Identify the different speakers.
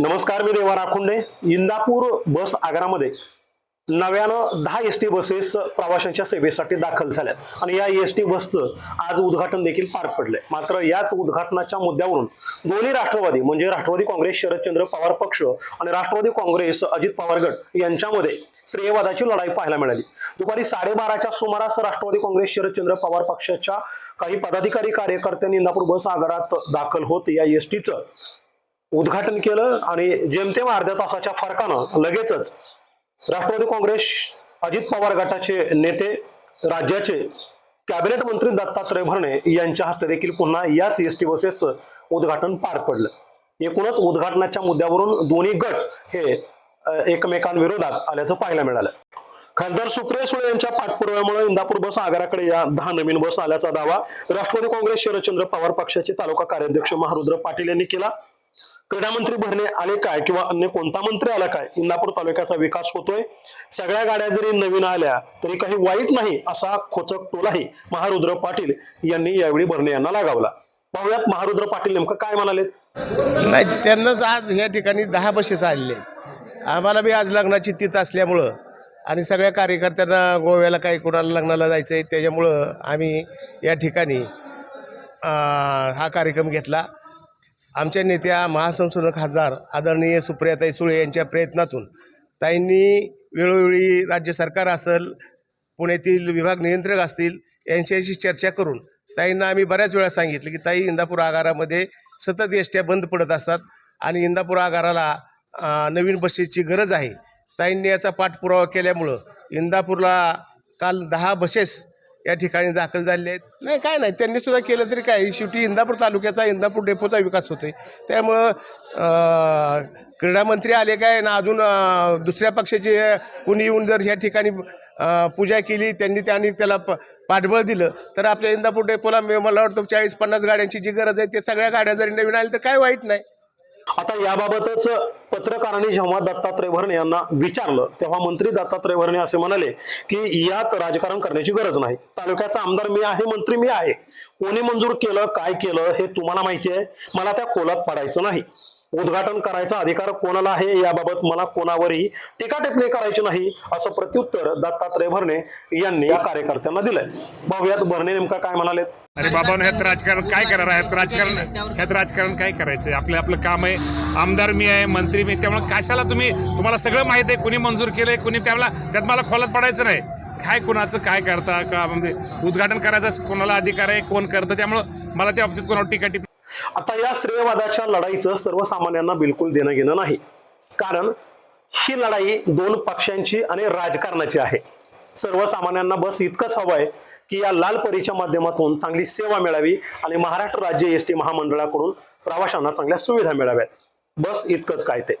Speaker 1: नमस्कार मी देवा राखुंडे. इंदापूर बस आगारामध्ये नव्यानं दहा एस टी बसेस प्रवाशांच्या सेवेसाठी दाखल झाल्यात. आणि या एस टी बसचं आज उद्घाटन देखील पार पडलंय. मात्र याच उद्घाटनाच्या मुद्द्यावरून दोन्ही राष्ट्रवादी म्हणजे राष्ट्रवादी काँग्रेस शरदचंद्र पवार पक्ष आणि राष्ट्रवादी काँग्रेस अजित पवार गट यांच्यामध्ये श्रेयवादाची लढाई पाहायला मिळाली. दुपारी साडेबाराच्या सुमारास राष्ट्रवादी काँग्रेस शरदचंद्र पवार पक्षाच्या काही पदाधिकारी कार्यकर्त्यांनी इंदापूर बस आगारात दाखल होत या एस टीचं उद्घाटन केलं आणि जेमतेम अर्ध्या तासाच्या फरकानं लगेचच राष्ट्रवादी काँग्रेस अजित पवार गटाचे नेते राज्याचे कॅबिनेट मंत्री दत्तात्रय भरणे यांच्या हस्ते देखील पुन्हा याच एस टी बसेसचं उद्घाटन पार पडलं. एकूणच उद्घाटनाच्या मुद्द्यावरून दोन्ही गट हे एकमेकांविरोधात आल्याचं पाहायला मिळालं. खासदार सुप्रिया सुळे यांच्या पाठपुराव्यामुळे इंदापूर बस आगाराकडे या दहा नवीन बस आल्याचा दावा राष्ट्रवादी काँग्रेस शरदचंद्र पवार पक्षाचे तालुका कार्याध्यक्ष महारुद्र पाटील यांनी केला. क्रीडामंत्री भरणे आले काय किंवा अन्य कोणता मंत्री आला काय? इंदापूर तालुक्याचा विकास होतोय. सगळ्या गाड्या जरी नवीन आल्या तरी काही वाईट नाही असा खोचक टोलाही महारुद्र पाटील यांनी यावेळी भरणे यांना लगावला. पाहुयात महारुद्र पाटील नेमकं काय म्हणाले
Speaker 2: नाही त्यांनाच आज ह्या ठिकाणी दहा बसेस आलेले आहेत आम्हाला बी आज लग्नाची तिथ असल्यामुळं आणि सगळ्या कार्यकर्त्यांना गोव्याला काही कोणाला लग्नाला जायचं आहे त्याच्यामुळं आम्ही या ठिकाणी हा कार्यक्रम घेतला. आमच्या नेत्या महासंशोधक खासदार आदरणीय सुप्रियाताई सुळे यांच्या प्रयत्नातून ताईंनी वेळोवेळी राज्य सरकार असेल पुण्यातील विभाग नियंत्रक असतील यांच्याशी चर्चा करून ताईंना आम्ही बऱ्याच वेळा सांगितलं की ताई इंदापूर आगारामध्ये सतत एसट्या बंद पडत असतात आणि इंदापूर आगाराला नवीन बसेसची गरज आहे. ताईंनी याचा पाठपुरावा केल्यामुळं इंदापूरला काल दहा बसेस या ठिकाणी दाखल झालेले आहेत. नाही काय नाही. त्यांनी सुद्धा केलं तरी काय? शेवटी इंदापूर तालुक्याचा इंदापूर डेपोचा विकास होतोय. त्यामुळं क्रीडामंत्री आले काय ना अजून दुसऱ्या पक्षाचे कुणी येऊन जर ह्या ठिकाणी पूजा केली त्यांनी त्यांनी त्याला प पाठबळ दिलं तर आपल्या इंदापूर डेपोला मला वाटतं चाळीस पन्नास गाड्यांची जी गरज आहे ते सगळ्या गाड्या जरी नवीन आल्या तर काय वाईट नाही.
Speaker 1: आता याबाबतच पत्रकारांनी जेव्हा दत्तात्रय भरणे यांना विचारलं तेव्हा मंत्री दत्तात्रय भरणे असे म्हणाले की यात राजकारण करण्याची गरज नाही. तालुक्याचा आमदार मी आहे मंत्री मी आहे. कोणी मंजूर केलं काय केलं हे तुम्हाला माहिती आहे. मला त्या खोलात पडायचं नाही. उद्घाटन करायचा अधिकार कोणाला आहे याबाबत मला कोणावरही टीका टिप्पणी करायची नाही असं प्रत्युत्तर दत्तात्रय भरणे यांनी या कार्यकर्त्यांना दिलंय. भव्यात भरणे नेमका काय म्हणाले
Speaker 3: अरे बाबा ह्यात राजकारण काय करणार? आहे ह्यात राजकारण ह्यात राजकारण काय करायचंय? आपलं आपलं काम आहे आमदार मी आहे मंत्री मी आहे. त्यामुळे कशाला तुम्ही तुम्हाला सगळं माहीत आहे कुणी मंजूर केलंय कुणी त्याला त्यात मला खोलात पडायचं नाही. काय कुणाचं काय करता? का म्हणजे उद्घाटन करायचं कोणाला अधिकार आहे कोण करतं? त्यामुळं मला त्या बाबतीत कोणावर टीका टिप्पणी
Speaker 1: आता या श्रेयवादाच्या लढाईचं सर्वसामान्यांना बिलकुल देणं घेणं नाही. कारण ही लढाई दोन पक्षांची आणि राजकारणाची आहे. सर्वसामान्यांना बस इतकंच हवं आहे की या लाल परीच्या माध्यमातून चांगली सेवा मिळावी आणि महाराष्ट्र राज्य एस टी महामंडळाकडून प्रवाशांना चांगल्या सुविधा मिळाव्यात. बस इतकंच काय ते.